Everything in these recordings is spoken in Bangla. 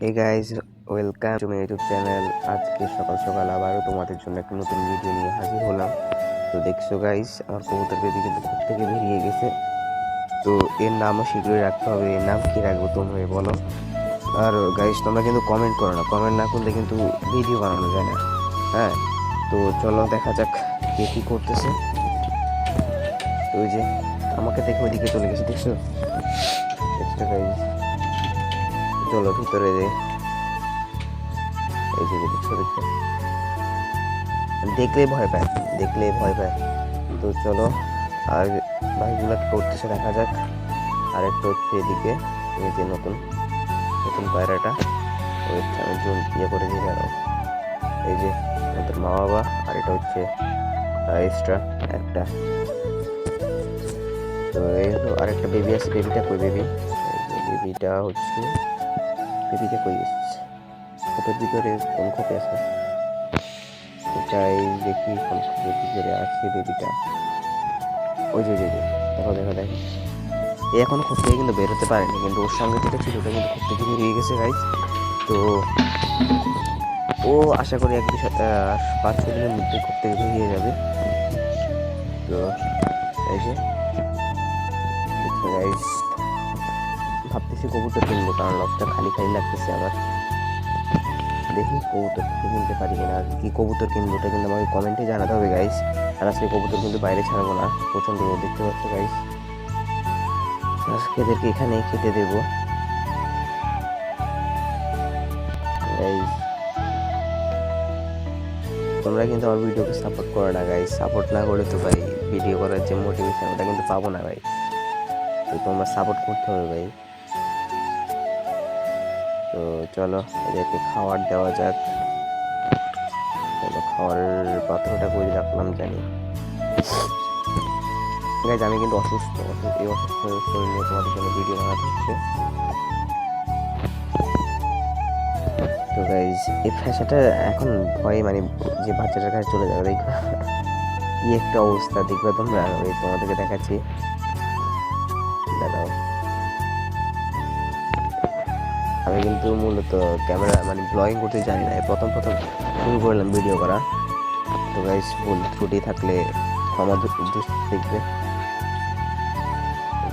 Hey guys welcome to my YouTube channel আজকে সকাল সকাল আবারও তোমাদের জন্য একটা নতুন ভিডিও নিয়ে হাজির হলাম। তো দেখছ গাইজ আমার কবুতর বেবি কিন্তু ঘর থেকে বেরিয়ে গেছে। তো এর নামও শীঘ্রই রাখতে হবে। এর নাম কী রাখব তোমরা বলো? আর গাইজ তোমরা কিন্তু কমেন্ট করো না। কমেন্ট না করলে কিন্তু ভিডিও বানানো যায় না। হ্যাঁ তো চলো দেখা যাক কে কী করতেছে। ওই যে, আমাকে দেখে ওইদিকে চলে গেছে, দেখছ? দেখছ গাইজ চলো ভিতরে এই যে দেখছ দেখছ দেখলেই ভয় পায় দেখলেই ভয় পায়। তো চলো, আর কি করতেছে দেখা যাক। আর একটা হচ্ছে এদিকে, এই যে নতুন নতুন পায়রাটা, ওই আমি জুম ইয়ে করে দিই দাঁড়াও এই যে ওদের মা বাবা, আর এটা হচ্ছে এক্সট্রা একটা। তো এই হলো, আরেকটা বেবি আছে বেবিটা কই বেবি বেবিটা হচ্ছে বেবিটা কই এসছে। খোপের ভিতরে কোন খোপে আছে? এটাই দেখি কোন খোপের ভিতরে আছে বেবিটা ওই যে যে দেখো দেখো দেখো। এ এখনও খোপ থেকে কিন্তু বেরোতে পারেনি, কিন্তু ওর সঙ্গে যেটা ছিল ওটা কিন্তু খোপ থেকে বেরিয়ে গেছে গাইজ তো ও আশা করি এক সপ্তাহ পাঁচ ছ দিনের মধ্যে খোপ থেকে বেরিয়ে যাবে। তো, এই যে ভাবতেছি কবুতর কিনবো, কারণ লবটা খালি খালি লাগতেছে আমার দেখি কবুতর কিনতে পারি কিনা, আর কি কবুতর কিনবো ওটা কিন্তু আমাকে কমেন্টে জানাতে হবে গাইস আর আজকে কবুতর কিন্তু বাইরে ছাড়বো না, প্রচণ্ড রোদ দেখতে পাচ্ছ গাইস আজকে এদেরকে এখানেই খেতে দেবো। তোমরা কিন্তু আমার ভিডিওকে সাপোর্ট করো না গাইস সাপোর্ট না করে তো ভাই ভিডিও করার যে মোটিভেশন ওটা কিন্তু পাবো না, ভাই। তো তোমরা সাপোর্ট করতে হবে, ভাই। চলো, এদেরকে খাবার দেওয়া যাক। চলো, খাবারের পাত্রটা করে রাখলাম জানি। আছে, আমি কিন্তু অসুস্থ অসুস্থ, এই অসুস্থ শরীর নিয়ে তোমাদের জন্য ভিডিও বানাতে হচ্ছে। তো গাইজ এই ফ্যাশনটা এখন ভয়ে মানে যে বাচ্চাটার কাছে চলে যাবে দেখবে কি একটা অবস্থা, দেখবে তোমরা? তোমাদেরকে দেখাচ্ছি। দাঁড়াও। আমি কিন্তু মূলত ক্যামেরা মানে ব্লগিং করতে জানি না। প্রথম প্রথম শুরু করলাম ভিডিও করা। তো গাইস ভুল ত্রুটি থাকলে ক্ষমা দেখবে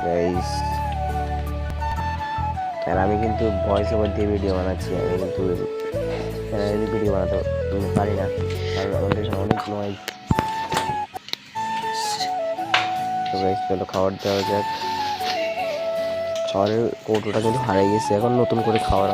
গাইস আর আমি কিন্তু ভয়েস ওভার দিয়ে ভিডিও বানাচ্ছি। আমি কিন্তু ভিডিও বানাতে পারি না। কারণ আমাদের অনেক নয় তো গাইস চলো খাবার দেওয়া যাক। খাবারের কৌটোটা কিন্তু হারিয়ে গেছে। এখন নতুন করে খাওয়ার